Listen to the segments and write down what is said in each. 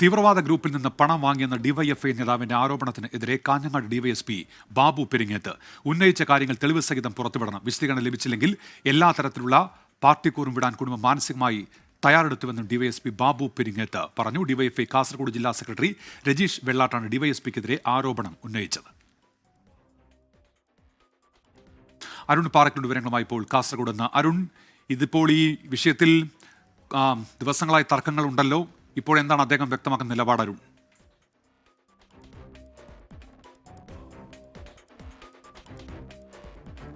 തീവ്രവാദ ഗ്രൂപ്പിൽ നിന്ന് പണം വാങ്ങിയെന്ന ഡിവൈഎഫ്ഐ നേതാവിന്റെ ആരോപണത്തിനെതിരെ കാഞ്ഞങ്ങാട് ഡിവൈഎസ്പി ബാബു പെരിങ്ങേത്ത് ഉന്നയിച്ച കാര്യങ്ങൾ തെളിവ് സഹിതം പുറത്തുവിടണം. വിശദീകരണം ലഭിച്ചില്ലെങ്കിൽ എല്ലാ തരത്തിലുള്ള പാർട്ടിക്കൂറും വിടാൻ കുടുംബം മാനസികമായി തയ്യാറെടുത്തുവെന്നും ഡിവൈഎസ്പി ബാബു പെരിങ്ങേത്ത് പറഞ്ഞു. ഡിവൈഎഫ്ഐ കാസർഗോഡ് ജില്ലാ സെക്രട്ടറി രജീഷ് വെള്ളാട്ടാണ് ഡിവൈഎസ്പിക്കെതിരെ ആരോപണം ഉന്നയിച്ചത്. അരുൺ പാറക്കുണ്ട് വിവരങ്ങളുമായി ഇപ്പോൾ കാസർഗോഡ് അരുൺ ഇതിപ്പോൾ ഈ വിഷയത്തിൽ ദിവസങ്ങളായി തർക്കങ്ങളുണ്ടല്ലോ. ഇപ്പോൾ എന്താണ് അദ്ദേഹം വ്യക്തമാക്കുന്ന നിലപാട് അരുൺ?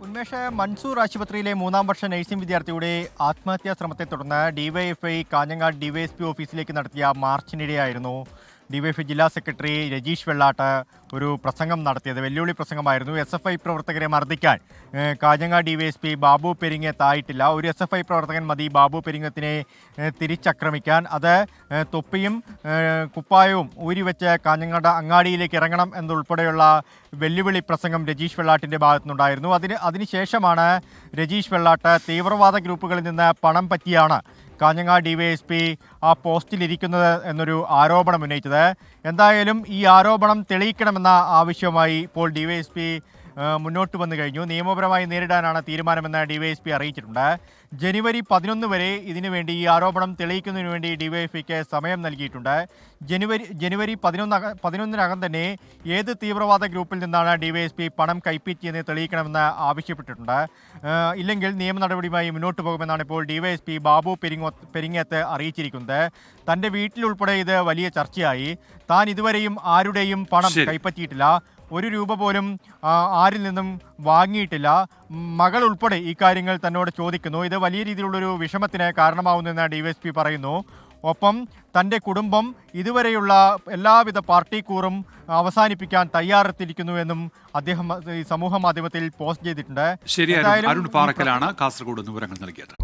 ഉന്മേഷ മൻസൂർ ആശുപത്രിയിലെ മൂന്നാം വർഷ നഴ്സിംഗ് വിദ്യാർത്ഥിയുടെ ആത്മഹത്യാ ശ്രമത്തെ തുടർന്ന് ഡിവൈഎഫ്ഐ കാഞ്ഞങ്ങാട് ഡിവൈഎസ്പി ഓഫീസിലേക്ക് നടത്തിയ മാർച്ചിനിടെയായിരുന്നു ഡിവൈഎഫ്ഐ ജില്ലാ സെക്രട്ടറി രജീഷ് വെള്ളാട്ട് ഒരു പ്രസംഗം നടത്തിയത്. വെല്ലുവിളി പ്രസംഗമായിരുന്നു. എസ് എഫ് ഐ പ്രവർത്തകരെ മർദ്ദിക്കാൻ. കാഞ്ഞങ്ങാട് ഡിവൈഎസ്പി ബാബു പെരിങ്ങത്തായിട്ടില്ല ഒരു എസ് എഫ് ഐ പ്രവർത്തകൻ മതി. ബാബു പെരിങ്ങത്തിനെ തിരിച്ചാക്രമിക്കാൻ. അത് തൊപ്പിയും കുപ്പായവും ഊരി വെച്ച് കാഞ്ഞങ്ങാട് അങ്ങാടിയിലേക്ക് ഇറങ്ങണം എന്നുൾപ്പെടെയുള്ള വെല്ലുവിളി പ്രസംഗം രജീഷ് വെള്ളാട്ടിന്റെ ഭാഗത്തുനിന്നുണ്ടായിരുന്നു. അതിന് അതിനുശേഷമാണ് രജീഷ് വെള്ളാട്ട് തീവ്രവാദ ഗ്രൂപ്പുകളിൽ നിന്ന് പണം പറ്റിയാണ്. കാഞ്ഞങ്ങാട് ഡിവൈഎസ്പി ആ പോസ്റ്റിലിരിക്കുന്നത് എന്നൊരു ആരോപണം ഉന്നയിച്ചത്. എന്തായാലും ഈ ആരോപണം തെളിയിക്കണമെന്ന ആവശ്യവുമായി ഇപ്പോൾ ഡിവൈഎസ്പി മുന്നോട്ട് വന്നു കഴിഞ്ഞു. നിയമപരമായി നേരിടാനാണ് തീരുമാനമെന്ന് ഡിവൈഎസ്പി അറിയിച്ചിട്ടുണ്ട്. ജനുവരി പതിനൊന്ന് വരെ ഇതിനുവേണ്ടി ഈ ആരോപണം തെളിയിക്കുന്നതിന് വേണ്ടി ഡിവൈഎഫ്ഐക്ക് സമയം നൽകിയിട്ടുണ്ട്. ജനുവരി ജനുവരി പതിനൊന്ന് പതിനൊന്നിനകം തന്നെ ഏത് തീവ്രവാദ ഗ്രൂപ്പിൽ നിന്നാണ് ഡിവൈഎസ്പി പണം കൈപ്പറ്റിയെന്ന് തെളിയിക്കണമെന്ന് ആവശ്യപ്പെട്ടിട്ടുണ്ട്. ഇല്ലെങ്കിൽ നിയമ നടപടിയുമായി മുന്നോട്ട് പോകുമെന്നാണ് ഇപ്പോൾ ഡിവൈഎസ്പി ബാബു പെരിങ്ങോ പെരിങ്ങത്ത് അറിയിച്ചിരിക്കുന്നത്. തന്റെ വീട്ടിലുൾപ്പെടെ ഇത് വലിയ ചർച്ചയായി. താൻ ഇതുവരെയും ആരുടെയും പണം കൈപ്പറ്റിയിട്ടില്ല. ഒരു രൂപ പോലും ആരിൽ നിന്നും വാങ്ങിയിട്ടില്ല. മകൾ ഉൾപ്പെടെ ഈ കാര്യങ്ങൾ തന്നോട് ചോദിക്കുന്നു. ഇത് വലിയ രീതിയിലുള്ളൊരു വിഷമത്തിന് കാരണമാവുന്നതെന്ന് ഡി വൈ പറയുന്നു. ഒപ്പം തന്റെ കുടുംബം ഇതുവരെയുള്ള എല്ലാവിധ പാർട്ടി കൂറും അവസാനിപ്പിക്കാൻ തയ്യാറെത്തിയിരിക്കുന്നുവെന്നും അദ്ദേഹം ഈ സമൂഹ മാധ്യമത്തിൽ പോസ്റ്റ് ചെയ്തിട്ടുണ്ട്. അരുൺ പാറക്കലാണ് കാസർഗോഡ് വിവരങ്ങൾ നൽകിയത്.